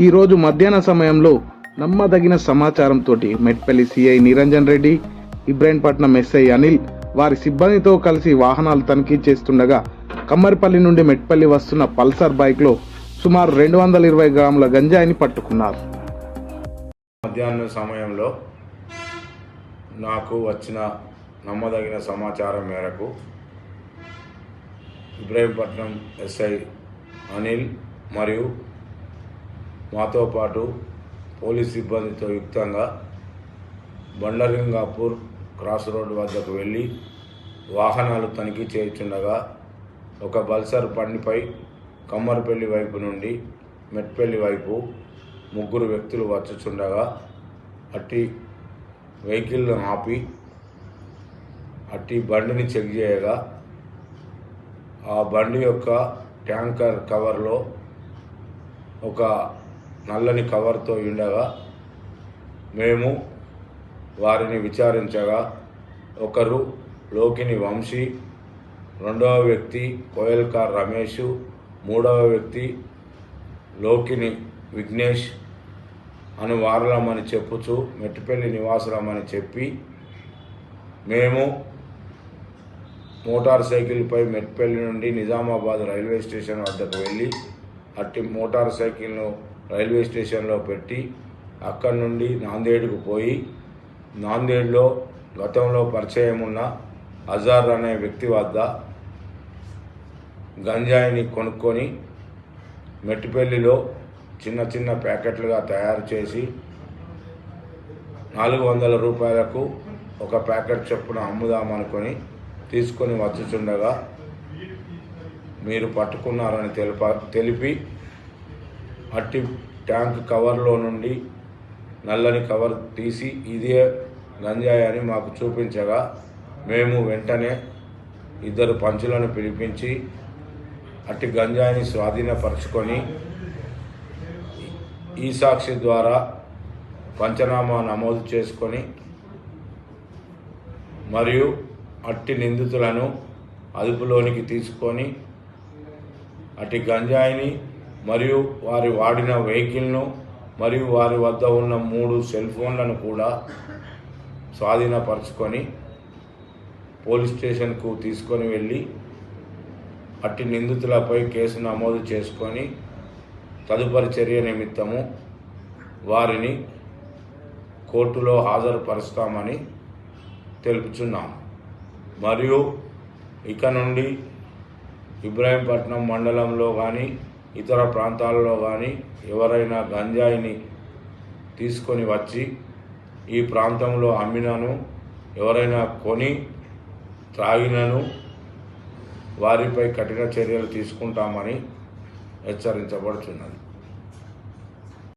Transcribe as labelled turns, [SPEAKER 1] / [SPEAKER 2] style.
[SPEAKER 1] ఈరోజు మధ్యాహ్న సమయంలో నమ్మదగిన సమాచారంతో మెట్పల్లి సిఐ నిరంజన్ రెడ్డి ఇబ్రాహీంపట్నం ఎస్ఐ అనిల్ వారి సిబ్బందితో కలిసి వాహనాలు తనిఖీ చేస్తుండగా కమ్మరిపల్లి నుండి మెట్పల్లి వస్తున్న పల్సర్ బైక్లో సుమారు రెండు వందల ఇరవై గ్రాముల గంజాయిని పట్టుకున్నారు.
[SPEAKER 2] మధ్యాహ్నం సమయంలో నాకు వచ్చిన నమ్మదగిన సమాచారం మేరకు ఇబ్రాహీంపట్నం ఎస్ఐ అనిల్ మరియు మాతో పాటు పోలీస్ సిబ్బందితో యుక్తంగా బండలింగాపూర్ క్రాస్ రోడ్ వద్దకు వెళ్ళి వాహనాలు తనిఖీ చేయుచుండగా ఒక బల్సర్ బండిపై కమ్మరపల్లి వైపు నుండి మెట్పల్లి వైపు ముగ్గురు వ్యక్తులు వచ్చుచుండగా అట్టి వెహికల్ను ఆపి అట్టి బండిని చెక్ చేయగా ఆ బండి యొక్క ట్యాంకర్ కవర్లో ఒక నల్లని కవర్తో ఉండగా మేము వారిని విచారించగా ఒకరు లోకిని వంశీ రెండవ వ్యక్తి కోయల్కార్ రమేష్ మూడవ వ్యక్తి లోకిని విఘ్నేష్ అని వారలమని చెప్పుచు మెట్టిపల్లి నివాసులమని చెప్పి మేము మోటార్ సైకిల్పై మెట్పల్లి నుండి నిజామాబాద్ రైల్వే స్టేషన్ వద్దకు వెళ్ళి అట్టి మోటార్ సైకిల్ను రైల్వే స్టేషన్లో పెట్టి అక్కడి నుండి నాందేడుకు పోయి నాందేడ్లో గతంలో పరిచయం ఉన్న అజార్ అనే వ్యక్తి వద్ద గంజాయిని కొనుక్కొని మెట్టిపల్లిలో చిన్న చిన్న ప్యాకెట్లుగా తయారు చేసి నాలుగు వందల రూపాయలకు ఒక ప్యాకెట్ చొప్పున అమ్ముదామనుకొని తీసుకొని వచ్చుచుండగా మీరు పట్టుకున్నారని తెలిప తెలిపి అట్టి ట్యాంక్ కవర్లో నుండి నల్లని కవర్ తీసి ఇదే గంజాయి అని మాకు చూపించగా మేము వెంటనే ఇద్దరు పంచులను పిలిపించి అట్టి గంజాయిని స్వాధీనపరుచుకొని ఈ సాక్షి ద్వారా పంచనామా నమోదు చేసుకొని మరియు అట్టి నిందితులను అదుపులోనికి తీసుకొని అట్టి గంజాయిని మరియు వారి వాడిన వెహికల్ను మరియు వారి వద్ద ఉన్న మూడు సెల్ ఫోన్లను కూడా స్వాధీనపరుచుకొని పోలీస్ స్టేషన్కు తీసుకొని వెళ్ళి అట్టి నిందితులపై కేసు నమోదు చేసుకొని తదుపరి చర్య నిమిత్తము వారిని కోర్టులో హాజరుపరుస్తామని తెలుపుచున్నాం. మరియు ఇక నుండి ఇబ్రాహీంపట్నం మండలంలో కానీ ఇతర ప్రాంతాలలో కానీ ఎవరైనా గంజాయిని తీసుకొని వచ్చి ఈ ప్రాంతంలో అమ్మినను ఎవరైనా కొని త్రాగినను వారిపై కఠిన చర్యలు తీసుకుంటామని హెచ్చరించబడుతున్నది